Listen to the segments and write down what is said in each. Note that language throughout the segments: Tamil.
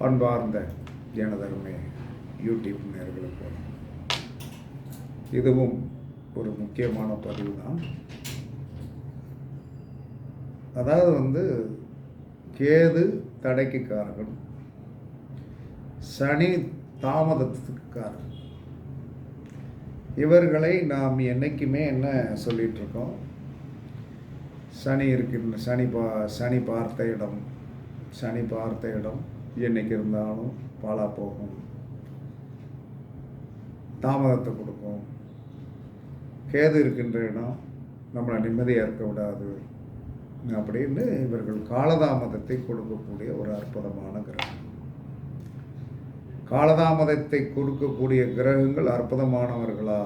அன்பார்ந்த ஜனதருமே யூடியூப் நேர்களுக்கு இதுவும் ஒரு முக்கியமான பதிவு தான் அதாவது வந்து கேது தடைக்கு காரகன் சனி தாமதத்துக்கு காரகன் இவர்களை நாம் என்றைக்குமே என்ன சொல்லிட்டு இருக்கோம் சனி இருக்கின்ற சனி பா சனி பார்த்த இடம் சனி பார்த்த இடம் என்னைக்கு இருந்தாலும் பாழா போகும் தாமதத்தை கொடுக்கும். கேது இருக்கின்ற இடம் நம்மளை நிம்மதியாக இருக்க விடாது அப்படின்னு இவர்கள் காலதாமதத்தை கொடுக்கக்கூடிய ஒரு அற்புதமான கிரகம். காலதாமதத்தை கொடுக்கக்கூடிய கிரகங்கள் அற்புதமானவர்களா?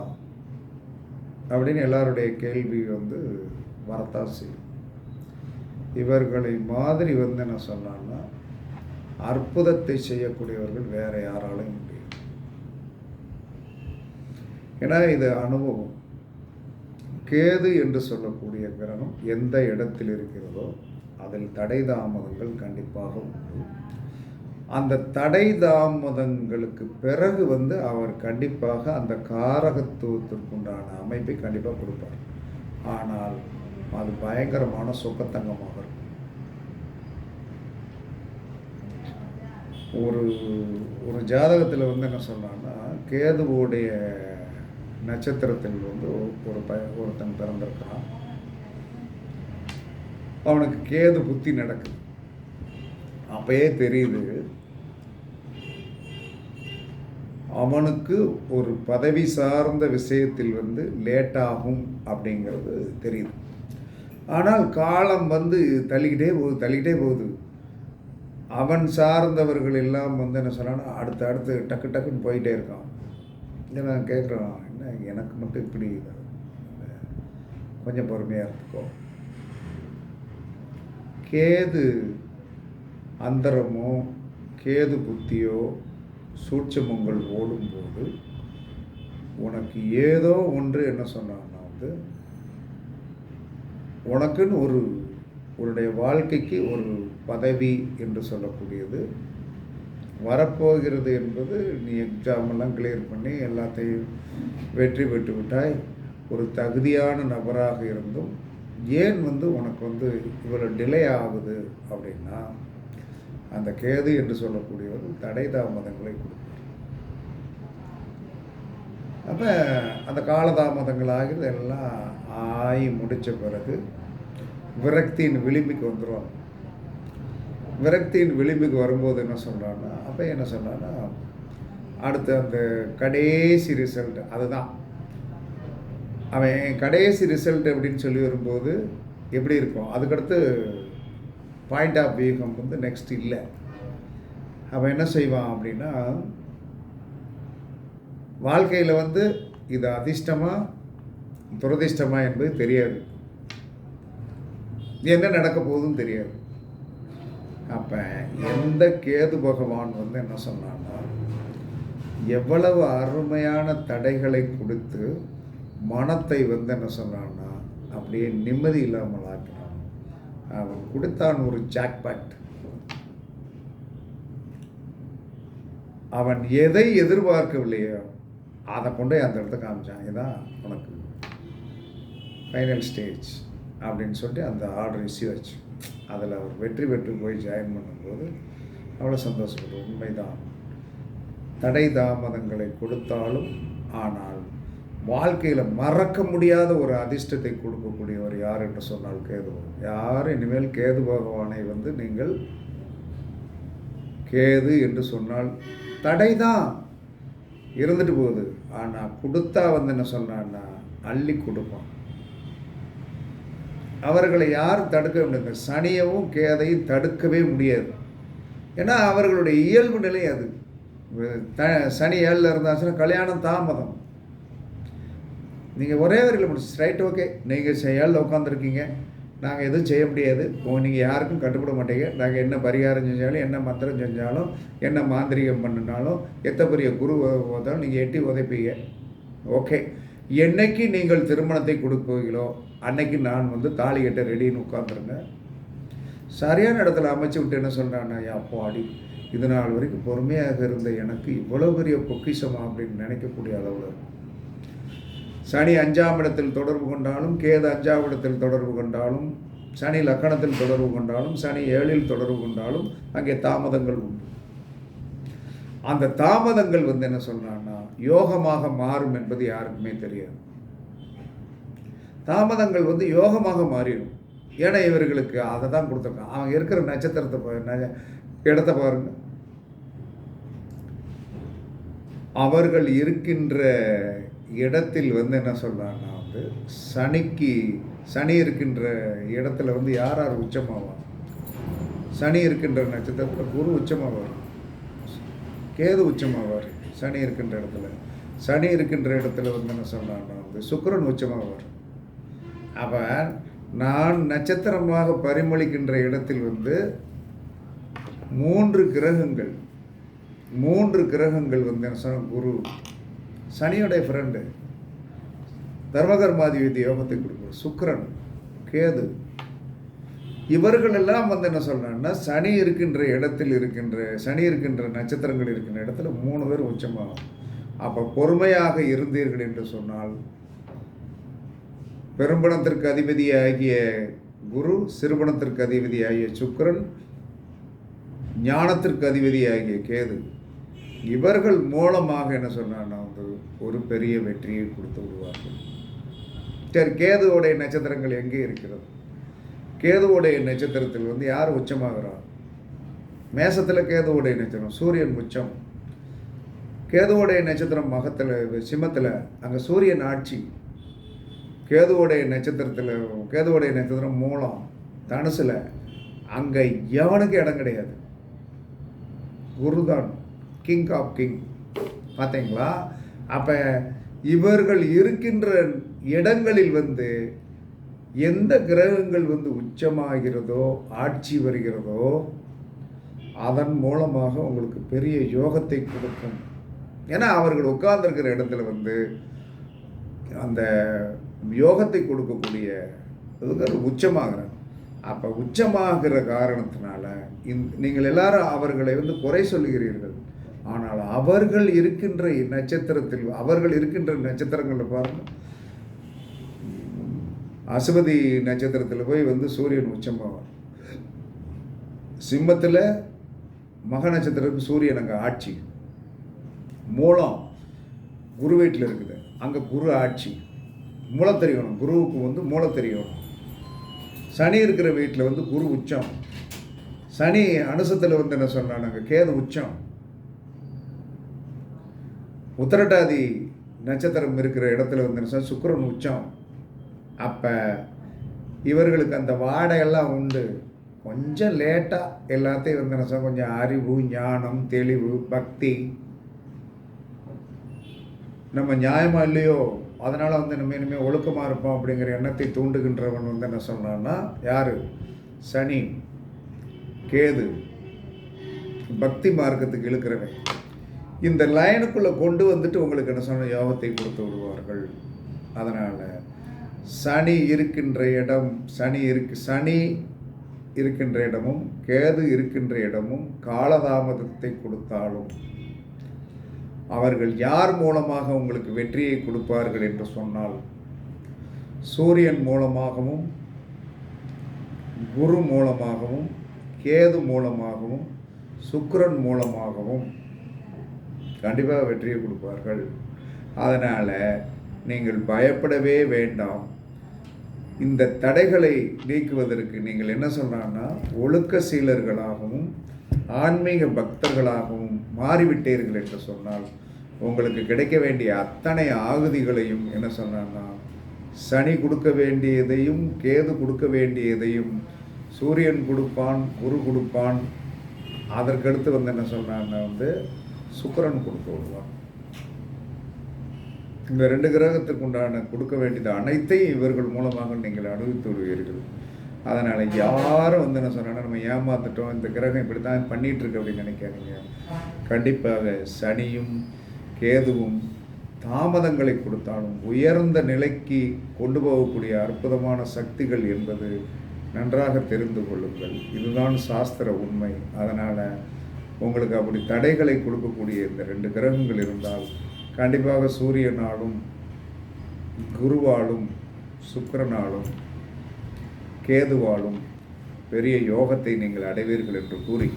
அப்படின்னு எல்லாருடைய கேள்வி வந்து வரத்தான் செய்யும். இவர்களை மாதிரி வந்து என்ன சொன்னான்னா அற்புதத்தை செய்யக்கூடியவர்கள் வேற யாராலையும் முடியும் ஏன்னா இது அனுபவம். கேது என்று சொல்லக்கூடிய கிரகம் எந்த இடத்தில் இருக்கிறதோ அதில் தடை தாமதங்கள் கண்டிப்பாக உண்டு. அந்த தடை தாமதங்களுக்கு பிறகு வந்து அவர் கண்டிப்பாக அந்த காரகத்துவத்திற்குண்டான அமைப்பை கண்டிப்பாக கொடுப்பார். ஆனால் அது பயங்கரமான சுகத்தங்கமாக இருக்கும் ஒரு ஒரு ஜாதகத்தில் வந்து என்ன சொன்னான்னா கேதுவோடைய நட்சத்திரத்தில் வந்து ஒரு பய ஒருத்தன் பிறந்திருக்கிறான். அவனுக்கு கேது புத்தி நடக்குது. அப்பயே தெரியுது அவனுக்கு ஒரு பதவி சார்ந்த விஷயத்தில் வந்து லேட்டாகும் அப்படிங்கிறது தெரியுது. ஆனால் காலம் வந்து தள்ளிக்கிட்டே போகுது தள்ளிக்கிட்டே போகுது. அவன் சார்ந்தவர்கள் எல்லாம் வந்து என்ன சொன்னான்னா அடுத்து அடுத்து டக்கு டக்குன்னு போயிட்டே இருக்கான். இதை நான் கேட்குறேன் என்ன எனக்கு மட்டும் இப்படி கொஞ்சம் பொறுமையாக இருந்துக்கோ. கேது அந்தரமோ கேது புத்தியோ சூட்சமங்கள் ஓடும்போது உனக்கு ஏதோ ஒன்று என்ன சொன்னான்னா வந்து உனக்குன்னு ஒரு உன்னுடைய வாழ்க்கைக்கு ஒரு பதவி என்று சொல்லக்கூடியது. வரப்போகிறது என்பது நீ எக்ஸாம் எல்லாம் கிளியர் பண்ணி எல்லாத்தையும் வெற்றி பெற்று விட்டாய். ஒரு தகுதியான நபராக இருந்தும் ஏன் வந்து உனக்கு வந்து இவ்வளோ டிலே ஆகுது அப்படின்னா அந்த கேது என்று சொல்லக்கூடியவர் தடை தாமதங்களை கொடுக்கும் அப்போ அந்த காலதாமதங்கள் ஆகிறது எல்லாம் ஆகி முடித்த பிறகு விரக்தியின் விளிம்புக்கு வந்துடுவாங்க விரக்தியின் விளிம்புக்கு வரும்போது என்ன சொல்கிறான்னா அப்போ என்ன சொல்கிறான்னா அடுத்து அந்த கடைசி ரிசல்ட் அதுதான். அவன் கடைசி ரிசல்ட் அப்படின்னு சொல்லி வரும்போது எப்படி இருக்கும்? அதுக்கடுத்து பாயிண்ட் ஆஃப் வியூகம் வந்து நெக்ஸ்ட் இல்லை. அவன் என்ன செய்வான் அப்படின்னா வாழ்க்கையில் வந்து இது அதிர்ஷ்டமாக துரதிர்ஷ்டமாக என்பது தெரியாது. என்ன நடக்க போகுதுன்னு தெரியாது. அப்போ எந்த கேது பகவான் வந்து என்ன சொன்னான்னா எவ்வளவு அருமையான தடைகளை கொடுத்து மனத்தை வந்து என்ன சொன்னான்னா அப்படியே நிம்மதி இல்லாமல் ஆக்கினான். அவன் கொடுத்தான் ஒரு ஜாக்பேட் அவன் எதை எதிர்பார்க்கவில்லையோ அதை கொண்டு அந்த இடத்துக்கு காமிச்சான். இதான் உனக்கு ஃபைனல் ஸ்டேஜ் அப்படின்னு சொல்லிட்டு அந்த ஆர்டர் ரிசீவ் ஆச்சு. அதில் அவர் வெற்றி பெற்று போய் ஜாயின் பண்ணும்போது அவ்வளோ சந்தோஷப்படும் உண்மைதான். தடை தாமதங்களை கொடுத்தாலும் ஆனால் வாழ்க்கையில் மறக்க முடியாத ஒரு அதிர்ஷ்டத்தை கொடுக்கக்கூடியவர் யார் என்று சொன்னால் கேது யார் இனிமேல் கேது பகவானை வந்து நீங்கள் கேது என்று சொன்னால் தடை தான் இருந்துட்டு போகுது. ஆனால் கொடுத்தா வந்து என்ன சொன்னான்னா அள்ளி கொடுப்பான். அவர்களை யாரும் தடுக்க முடியாது. சனியவும் கேதையும் தடுக்கவே முடியாது. ஏன்னா அவர்களுடைய இயல்பு நிலை அது. த சனி ஏழில் இருந்தாச்சுன்னா கல்யாணம் தாமதம். நீங்கள் ஒரே வரையில் முடிச்சு ஸ்ட்ரைட் ஓகே நீங்கள் ஏழில் உட்காந்துருக்கீங்க நாங்கள் எதுவும் செய்ய முடியாது. நீங்கள் யாருக்கும் கட்டுப்பட மாட்டீங்க. நாங்கள் என்ன பரிகாரம் செஞ்சாலும் என்ன மந்திரம் செஞ்சாலும் என்ன மாந்திரிகம் பண்ணினாலும் எத்த பெரிய குரு உதவும் நீங்கள் எட்டி உதைப்பீங்க. ஓகே என்னைக்கு நீங்கள் திருமணத்தை கொடுப்பீங்களோ அன்னைக்கு நான் வந்து தாலி கட்ட ரெடின்னு உட்காந்துருங்க சரியான இடத்துல அமைச்சு விட்டு என்ன சொல்கிறான் அப்போ அடி. இது நாள் வரைக்கும் பொறுமையாக இருந்த எனக்கு இவ்வளோ பெரிய பொக்கிஷமா அப்படின்னு நினைக்கக்கூடிய அளவில் இருக்கும் சனி அஞ்சாம் இடத்தில் தொடர்பு கொண்டாலும் கேது அஞ்சாம் இடத்தில் தொடர்பு கொண்டாலும் சனி லக்கணத்தில் தொடர்பு கொண்டாலும் சனி ஏழில் தொடர்பு கொண்டாலும் அங்கே தாமதங்கள் உண்டு. அந்த தாமதங்கள் வந்து என்ன சொல்கிறான்னா யோகமாக மாறும் என்பது யாருக்குமே தெரியாது. தாமதங்கள் வந்து யோகமாக மாறிடும். ஏன்னா இவர்களுக்கு அதை தான் கொடுத்துருக்கான் அவங்க இருக்கிற நட்சத்திரத்தை ந- இடத்த பாருங்க. அவர்கள் இருக்கின்ற இடத்தில் வந்து என்ன சொல்றாங்கன்னா வந்து சனிக்கு சனி இருக்கின்ற இடத்துல வந்து யார் யார் உச்சமாவாங்க? சனி இருக்கின்ற நட்சத்திரத்தில் குரு உச்சமாவார். கேது உச்சமாவார். சனி இருக்கின்ற இடத்துல. சனி இருக்கின்ற இடத்துல வந்து என்ன சொல்றாங்கன்னா வந்து சுக்கரன் உச்சமாவார். அப்போ நான் நட்சத்திரமாக பரிமளிக்கின்ற இடத்தில் வந்து மூன்று கிரகங்கள் மூன்று கிரகங்கள் வந்து என்ன சொன்ன குரு சனியோடைய ஃப்ரெண்டு தர்மகர்மாதிபதி யோகத்தை கொடுக்குற சுக்கரன் கேது இவர்கள் எல்லாம் வந்து என்ன சொல்கிறேன்னா சனி இருக்கின்ற இடத்தில் இருக்கின்ற சனி இருக்கின்ற நட்சத்திரங்கள் இருக்கின்ற இடத்துல மூணு பேர் உச்சமாகும். அப்போ பொறுமையாக இருந்தீர்கள் என்று சொன்னால் பெரும்பணத்திற்கு அதிபதியாகிய குரு சிறுபணத்திற்கு அதிபதியாகிய சுக்கரன் ஞானத்திற்கு அதிபதியாகிய கேது இவர்கள் மூலமாக என்ன சொன்னான்னா வந்து ஒரு பெரிய வெற்றியை கொடுத்து விடுவார்கள். சரி கேதுவோடைய நட்சத்திரங்கள் எங்கே இருக்கிறது? கேதுவோடைய நட்சத்திரத்தில் வந்து யார் உச்சமாகிறார் மேசத்தில் கேதுவோடைய நட்சத்திரம் சூரியன் உச்சம். கேதுவோடைய நட்சத்திரம் மகத்தில் சிம்மத்தில் அங்கே சூரியன் ஆட்சி. கேதுவோடைய நட்சத்திரத்தில் கேதுவோடைய நட்சத்திரம் மூலம் தனுசில் அங்கே எவனுக்கு இடம் கிடையாது? குருதான் கிங் ஆஃப் கிங் பார்த்தீங்களா அப்போ இவர்கள் இருக்கின்ற இடங்களில் வந்து எந்த கிரகங்கள் வந்து உச்சமாகிறதோ ஆட்சி வருகிறதோ அதன் மூலமாக உங்களுக்கு பெரிய யோகத்தை கொடுக்கும். ஏன்னா அவர்கள் உட்கார்ந்துருக்கிற இடத்துல வந்து அந்த யோகத்தை கொடுக்கக்கூடிய இதுக்கு உச்சமாகிறாங்க. அப்போ உச்சமாகிற காரணத்தினால இந் நீங்கள் எல்லாரும் அவர்களை வந்து குறை சொல்லுகிறீர்கள். ஆனால் அவர்கள் இருக்கின்ற நட்சத்திரத்தில் அவர்கள் இருக்கின்ற நட்சத்திரங்களில் பாருங்கள் அசுபதி நட்சத்திரத்தில் போய் வந்து சூரியன் உச்சமாவார். சிம்மத்தில் மக நட்சத்திரத்துக்கு சூரியன் அங்கே ஆட்சி. மூலம் குரு வீட்டில் இருக்குது. அங்கே குரு ஆட்சி. மூலம் தெரியணும் குருவுக்கு வந்து மூலம் தெரியணும் சனி இருக்கிற வீட்டில் வந்து குரு உச்சம். சனி அனுசத்தில் வந்து என்ன சொன்னாங்க கேது உச்சம். உத்தரட்டாதி நட்சத்திரம் இருக்கிற இடத்துல வந்து என்ன சொன்னால் சுக்கிரன் உச்சம். அப்போ இவர்களுக்கு அந்த வாடையெல்லாம் உண்டு. கொஞ்சம் லேட்டாக எல்லாத்தையும் வந்து என்ன கொஞ்சம் அறிவு ஞானம் தெளிவு பக்தி. நம்ம நியாயமாக இல்லையோ? அதனால் வந்து நம்ம இனிமேல் ஒழுக்கமாக இருப்போம் அப்படிங்கிற எண்ணத்தை தூண்டுகின்றவன் வந்து என்ன சொன்னான்னா யார்? சனி. கேது. பக்தி மார்க்கத்துக்கு இழுக்கிறவன். இந்த லைனுக்குள்ளே கொண்டு வந்துட்டு உங்களுக்கு என்ன சொன்ன யோகத்தை கொடுத்து விடுவார்கள். அதனால் சனி இருக்கின்ற இடம் சனி இருக்கு சனி இருக்கின்ற இடமும் கேது இருக்கின்ற இடமும் காலதாமதத்தை கொடுத்தாலும் அவர்கள் யார் மூலமாக உங்களுக்கு வெற்றியை கொடுப்பார்கள் என்று சொன்னால் சூரியன் மூலமாகவும் குரு மூலமாகவும் கேது மூலமாகவும் சுக்கரன் மூலமாகவும் கண்டிப்பாக வெற்றியை கொடுப்பார்கள். அதனால் நீங்கள் பயப்படவே வேண்டாம். இந்த தடைகளை நீக்குவதற்கு நீங்கள் என்ன சொன்னான்னா ஒழுக்க சீலர்களாகவும் ஆன்மீக பக்தர்களாகவும் மாறிவிட்டீர்கள் என்று சொன்னால் உங்களுக்கு கிடைக்க வேண்டிய அத்தனை ஆகுதிகளையும் என்ன சொன்னான்னா சனி கொடுக்க வேண்டியதையும் கேது கொடுக்க வேண்டியதையும் சூரியன் கொடுப்பான் குரு கொடுப்பான் அதற்கடுத்து வந்து என்ன சொல்கிறான்னா வந்து சுக்கரன் கொடுத்து விடுவான் இந்த ரெண்டு கிரகத்துக்கு உண்டான கொடுக்க வேண்டியது அனைத்தையும் இவர்கள் மூலமாக நீங்கள் அனுபவித்து வருவீர்கள். அதனால் யாரும் வந்து என்ன சொன்னால் நம்ம ஏமாத்துட்டோம் இந்த கிரகம் இப்படி தான் பண்ணிகிட்ருக்கு அப்படின்னு நினைக்காதீங்க. கண்டிப்பாக சனியும் கேதுவும் தாமதங்களை கொடுத்தாலும் உயர்ந்த நிலைக்கு கொண்டு போகக்கூடிய அற்புதமான சக்திகள் என்பது நன்றாக தெரிந்து கொள்ளுங்கள். இதுதான் சாஸ்திர உண்மை. அதனால் உங்களுக்கு அப்படி தடைகளை கொடுக்கக்கூடிய இந்த ரெண்டு கிரகங்கள் இருந்தால் கண்டிப்பாக சூரியனாலும் குருவாலும் சுக்கரனாலும் கேதுவாலும் பெரிய யோகத்தை நீங்கள் அடைவீர்கள் என்று கூறி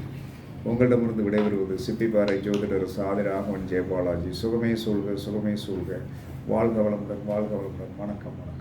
உங்களிடமிருந்து விடைபெறுவது சிப்பிப்பாறை ஜோதிடர் சாதி ராகவன் ஜெயபாலாஜி. சுகமே சூழ்க சுகமே சூழ்க. வாழ்க வளமுடன் வாழ்க வளமுடன். வணக்கம் வணக்கம்.